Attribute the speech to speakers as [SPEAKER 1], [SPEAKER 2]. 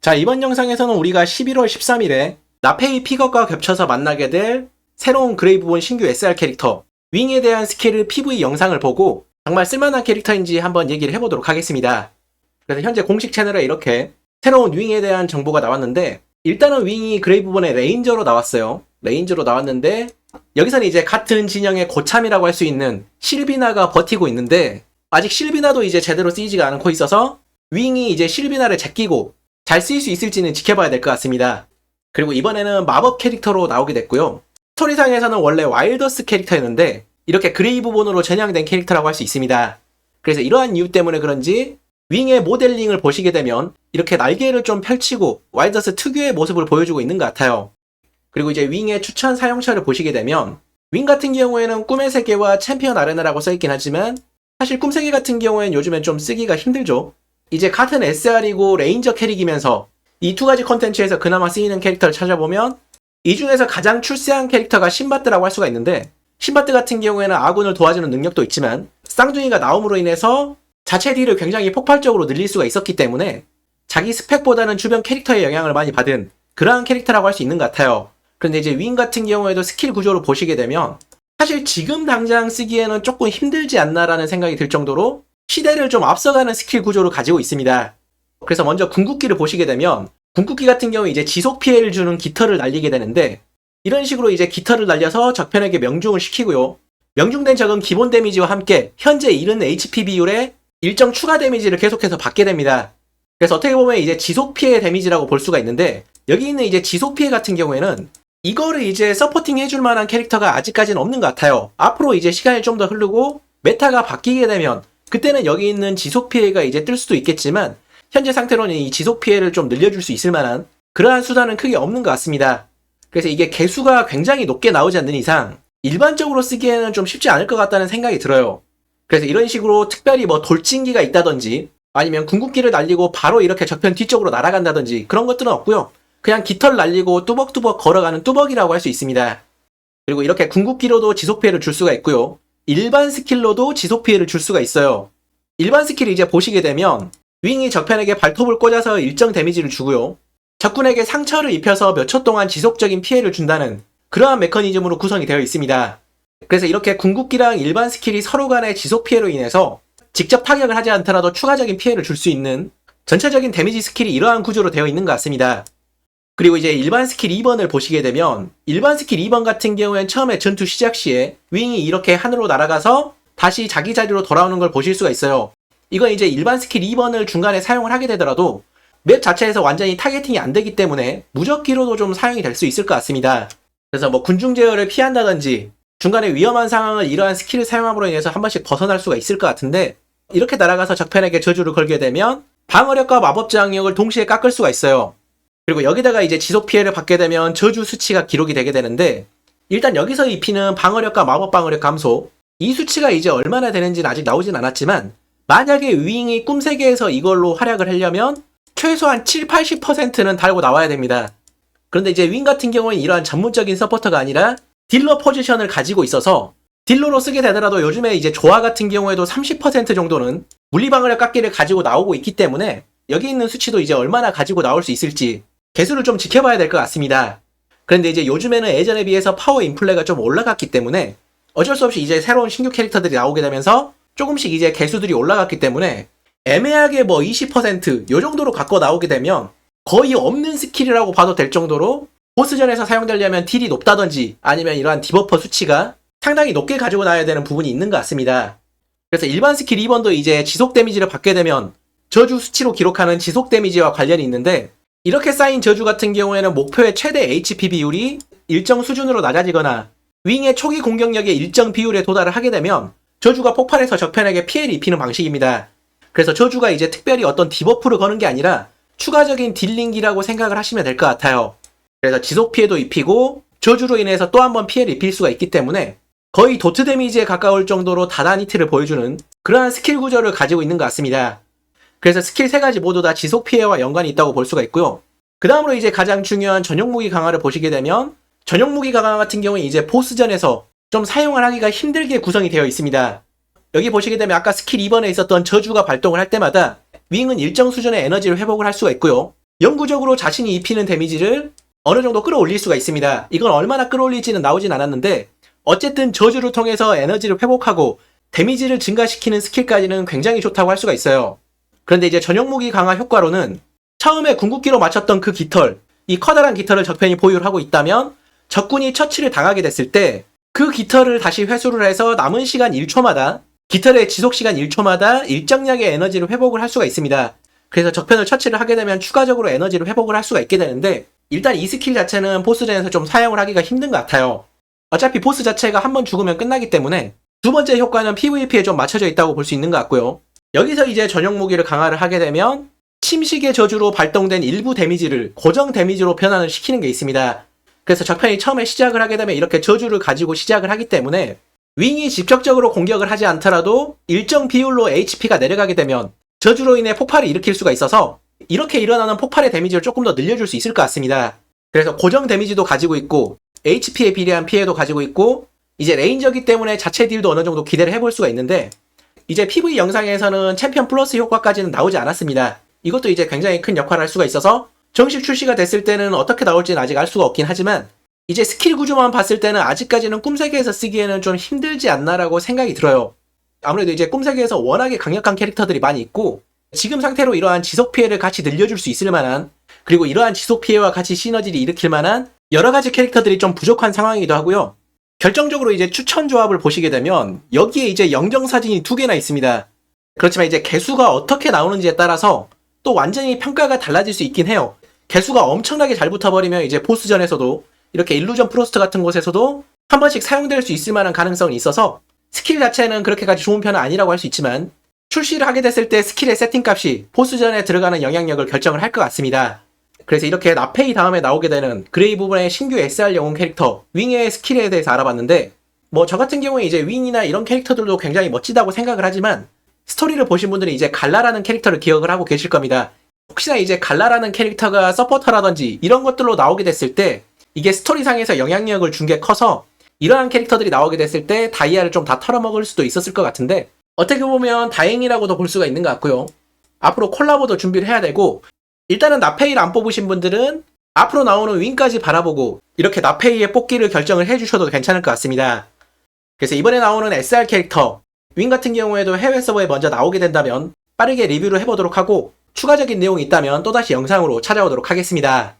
[SPEAKER 1] 자, 이번 영상에서는 우리가 11월 13일에 나페이 픽업과 겹쳐서 만나게 될 새로운 그레이브본 신규 SR 캐릭터 윙에 대한 스킬을 PV 영상을 보고 정말 쓸만한 캐릭터인지 한번 얘기를 해보도록 하겠습니다. 그래서 현재 공식 채널에 이렇게 새로운 윙에 대한 정보가 나왔는데 일단은 윙이 그레이브본의 레인저로 나왔어요. 레인저로 나왔는데 여기서는 이제 같은 진영의 고참이라고 할 수 있는 실비나가 버티고 있는데 아직 실비나도 이제 제대로 쓰이지가 않고 있어서 윙이 이제 실비나를 제끼고 잘 쓰일 수 있을지는 지켜봐야 될 것 같습니다. 그리고 이번에는 마법 캐릭터로 나오게 됐고요. 스토리상에서는 원래 와일더스 캐릭터였는데 이렇게 그레이브본으로 전향된 캐릭터라고 할 수 있습니다. 그래서 이러한 이유 때문에 그런지 윙의 모델링을 보시게 되면 이렇게 날개를 좀 펼치고 와일더스 특유의 모습을 보여주고 있는 것 같아요. 그리고 이제 윙의 추천 사용처를 보시게 되면 윙 같은 경우에는 꿈의 세계와 챔피언 아레나라고 써있긴 하지만 사실 꿈세계 같은 경우에는 요즘엔 좀 쓰기가 힘들죠. 이제 같은 SR이고 레인저 캐릭이면서 이 두 가지 컨텐츠에서 그나마 쓰이는 캐릭터를 찾아보면 이 중에서 가장 출세한 캐릭터가 신바트라고 할 수가 있는데 신바트 같은 경우에는 아군을 도와주는 능력도 있지만 쌍둥이가 나옴으로 인해서 자체 딜을 굉장히 폭발적으로 늘릴 수가 있었기 때문에 자기 스펙보다는 주변 캐릭터의 영향을 많이 받은 그러한 캐릭터라고 할 수 있는 것 같아요. 그런데 이제 윙 같은 경우에도 스킬 구조를 보시게 되면 사실 지금 당장 쓰기에는 조금 힘들지 않나라는 생각이 들 정도로 시대를 좀 앞서가는 스킬 구조를 가지고 있습니다. 그래서 먼저 궁극기를 보시게 되면 궁극기 같은 경우 이제 지속 피해를 주는 깃털을 날리게 되는데 이런 식으로 이제 깃털을 날려서 적편에게 명중을 시키고요. 명중된 적은 기본 데미지와 함께 현재 잃은 HP 비율에 일정 추가 데미지를 계속해서 받게 됩니다. 그래서 어떻게 보면 이제 지속 피해 데미지라고 볼 수가 있는데 여기 있는 이제 지속 피해 같은 경우에는 이거를 이제 서포팅 해줄 만한 캐릭터가 아직까지는 없는 것 같아요. 앞으로 이제 시간이 좀 더 흐르고 메타가 바뀌게 되면 그때는 여기 있는 지속 피해가 이제 뜰 수도 있겠지만 현재 상태로는 이 지속 피해를 좀 늘려줄 수 있을 만한 그러한 수단은 크게 없는 것 같습니다. 그래서 이게 개수가 굉장히 높게 나오지 않는 이상 일반적으로 쓰기에는 좀 쉽지 않을 것 같다는 생각이 들어요. 그래서 이런 식으로 특별히 뭐 돌진기가 있다든지 아니면 궁극기를 날리고 바로 이렇게 적편 뒤쪽으로 날아간다든지 그런 것들은 없고요. 그냥 깃털 날리고 뚜벅뚜벅 걸어가는 뚜벅이라고 할 수 있습니다. 그리고 이렇게 궁극기로도 지속 피해를 줄 수가 있고요. 일반 스킬로도 지속 피해를 줄 수가 있어요. 일반 스킬을 이제 보시게 되면 윙이 적편에게 발톱을 꽂아서 일정 데미지를 주고요. 적군에게 상처를 입혀서 몇 초 동안 지속적인 피해를 준다는 그러한 메커니즘으로 구성이 되어 있습니다. 그래서 이렇게 궁극기랑 일반 스킬이 서로 간의 지속 피해로 인해서 직접 타격을 하지 않더라도 추가적인 피해를 줄 수 있는 전체적인 데미지 스킬이 이러한 구조로 되어 있는 것 같습니다. 그리고 이제 일반 스킬 2번을 보시게 되면 일반 스킬 2번 같은 경우엔 처음에 전투 시작 시에 윙이 이렇게 하늘로 날아가서 다시 자기 자리로 돌아오는 걸 보실 수가 있어요. 이건 이제 일반 스킬 2번을 중간에 사용을 하게 되더라도 맵 자체에서 완전히 타겟팅이 안 되기 때문에 무적기로도 좀 사용이 될 수 있을 것 같습니다. 그래서 뭐 군중 제어를 피한다든지 중간에 위험한 상황을 이러한 스킬을 사용함으로 인해서 한 번씩 벗어날 수가 있을 것 같은데 이렇게 날아가서 적편에게 저주를 걸게 되면 방어력과 마법 저항력을 동시에 깎을 수가 있어요. 그리고 여기다가 이제 지속 피해를 받게 되면 저주 수치가 기록이 되게 되는데 일단 여기서 입히는 방어력과 마법 방어력 감소 이 수치가 이제 얼마나 되는지는 아직 나오진 않았지만 만약에 윙이 꿈세계에서 이걸로 활약을 하려면 최소한 7, 80%는 달고 나와야 됩니다. 그런데 이제 윙 같은 경우는 이러한 전문적인 서포터가 아니라 딜러 포지션을 가지고 있어서 딜러로 쓰게 되더라도 요즘에 이제 조화 같은 경우에도 30% 정도는 물리방어력 깎기를 가지고 나오고 있기 때문에 여기 있는 수치도 이제 얼마나 가지고 나올 수 있을지 개수를 좀 지켜봐야 될 것 같습니다. 그런데 이제 요즘에는 예전에 비해서 파워 인플레가 좀 올라갔기 때문에 어쩔 수 없이 이제 새로운 신규 캐릭터들이 나오게 되면서 조금씩 이제 개수들이 올라갔기 때문에 애매하게 뭐 20%요 정도로 갖고 나오게 되면 거의 없는 스킬이라고 봐도 될 정도로 보스전에서 사용되려면 딜이 높다든지 아니면 이러한 디버퍼 수치가 상당히 높게 가지고 나와야 되는 부분이 있는 것 같습니다. 그래서 일반 스킬 2번도 이제 지속 데미지를 받게 되면 저주 수치로 기록하는 지속 데미지와 관련이 있는데 이렇게 쌓인 저주 같은 경우에는 목표의 최대 HP 비율이 일정 수준으로 낮아지거나 윙의 초기 공격력의 일정 비율에 도달을 하게 되면 저주가 폭발해서 적편에게 피해를 입히는 방식입니다. 그래서 저주가 이제 특별히 어떤 디버프를 거는 게 아니라 추가적인 딜링기라고 생각을 하시면 될 것 같아요. 그래서 지속 피해도 입히고 저주로 인해서 또 한 번 피해를 입힐 수가 있기 때문에 거의 도트 데미지에 가까울 정도로 다단히트를 보여주는 그러한 스킬 구조를 가지고 있는 것 같습니다. 그래서 스킬 세 가지 모두 다 지속 피해와 연관이 있다고 볼 수가 있고요. 그 다음으로 이제 가장 중요한 전용 무기 강화를 보시게 되면 전용 무기 강화 같은 경우는 이제 보스전에서 좀 사용을 하기가 힘들게 구성이 되어 있습니다. 여기 보시게 되면 아까 스킬 2번에 있었던 저주가 발동을 할 때마다 윙은 일정 수준의 에너지를 회복을 할 수가 있고요. 영구적으로 자신이 입히는 데미지를 어느 정도 끌어올릴 수가 있습니다. 이건 얼마나 끌어올릴지는 나오진 않았는데 어쨌든 저주를 통해서 에너지를 회복하고 데미지를 증가시키는 스킬까지는 굉장히 좋다고 할 수가 있어요. 그런데 이제 전용 무기 강화 효과로는 처음에 궁극기로 맞췄던 그 깃털, 이 커다란 깃털을 적편이 보유를 하고 있다면 적군이 처치를 당하게 됐을 때 그 깃털을 다시 회수를 해서 남은 시간 1초마다 깃털의 지속 시간 1초마다 일정량의 에너지를 회복을 할 수가 있습니다. 그래서 적편을 처치를 하게 되면 추가적으로 에너지를 회복을 할 수가 있게 되는데 일단 이 스킬 자체는 보스전에서 좀 사용을 하기가 힘든 것 같아요. 어차피 보스 자체가 한 번 죽으면 끝나기 때문에 두 번째 효과는 PVP에 좀 맞춰져 있다고 볼 수 있는 것 같고요. 여기서 이제 전용 무기를 강화를 하게 되면 침식의 저주로 발동된 일부 데미지를 고정 데미지로 변환을 시키는 게 있습니다. 그래서 적편이 처음에 시작을 하게 되면 이렇게 저주를 가지고 시작을 하기 때문에 윙이 직접적으로 공격을 하지 않더라도 일정 비율로 HP가 내려가게 되면 저주로 인해 폭발을 일으킬 수가 있어서 이렇게 일어나는 폭발의 데미지를 조금 더 늘려줄 수 있을 것 같습니다. 그래서 고정 데미지도 가지고 있고 HP에 비례한 피해도 가지고 있고 이제 레인저기 때문에 자체 딜도 어느 정도 기대를 해볼 수가 있는데 이제 PV 영상에서는 챔피언 플러스 효과까지는 나오지 않았습니다. 이것도 이제 굉장히 큰 역할을 할 수가 있어서 정식 출시가 됐을 때는 어떻게 나올지는 아직 알 수가 없긴 하지만 이제 스킬 구조만 봤을 때는 아직까지는 꿈세계에서 쓰기에는 좀 힘들지 않나라고 생각이 들어요. 아무래도 이제 꿈세계에서 워낙에 강력한 캐릭터들이 많이 있고 지금 상태로 이러한 지속 피해를 같이 늘려줄 수 있을 만한 그리고 이러한 지속 피해와 같이 시너지를 일으킬 만한 여러 가지 캐릭터들이 좀 부족한 상황이기도 하고요. 결정적으로 이제 추천 조합을 보시게 되면 여기에 이제 영정 사진이 두 개나 있습니다. 그렇지만 이제 개수가 어떻게 나오는지에 따라서 또 완전히 평가가 달라질 수 있긴 해요. 개수가 엄청나게 잘 붙어버리면 이제 보스전에서도 이렇게 일루전 프로스트 같은 곳에서도 한 번씩 사용될 수 있을 만한 가능성이 있어서 스킬 자체는 그렇게까지 좋은 편은 아니라고 할 수 있지만 출시를 하게 됐을 때 스킬의 세팅 값이 보스전에 들어가는 영향력을 결정을 할 것 같습니다. 그래서 이렇게 나페이 다음에 나오게 되는 그레이 부분의 신규 SR 영웅 캐릭터 윙의 스킬에 대해서 알아봤는데 뭐 저 같은 경우에 이제 윙이나 이런 캐릭터들도 굉장히 멋지다고 생각을 하지만 스토리를 보신 분들은 이제 갈라라는 캐릭터를 기억을 하고 계실 겁니다. 혹시나 이제 갈라라는 캐릭터가 서포터라든지 이런 것들로 나오게 됐을 때 이게 스토리상에서 영향력을 준 게 커서 이러한 캐릭터들이 나오게 됐을 때 다이아를 좀 다 털어먹을 수도 있었을 것 같은데 어떻게 보면 다행이라고도 볼 수가 있는 것 같고요. 앞으로 콜라보도 준비를 해야 되고 일단은 나페이를 안 뽑으신 분들은 앞으로 나오는 윙까지 바라보고 이렇게 나페이의 뽑기를 결정을 해주셔도 괜찮을 것 같습니다. 그래서 이번에 나오는 SR 캐릭터 윙 같은 경우에도 해외 서버에 먼저 나오게 된다면 빠르게 리뷰를 해보도록 하고 추가적인 내용이 있다면 또다시 영상으로 찾아오도록 하겠습니다.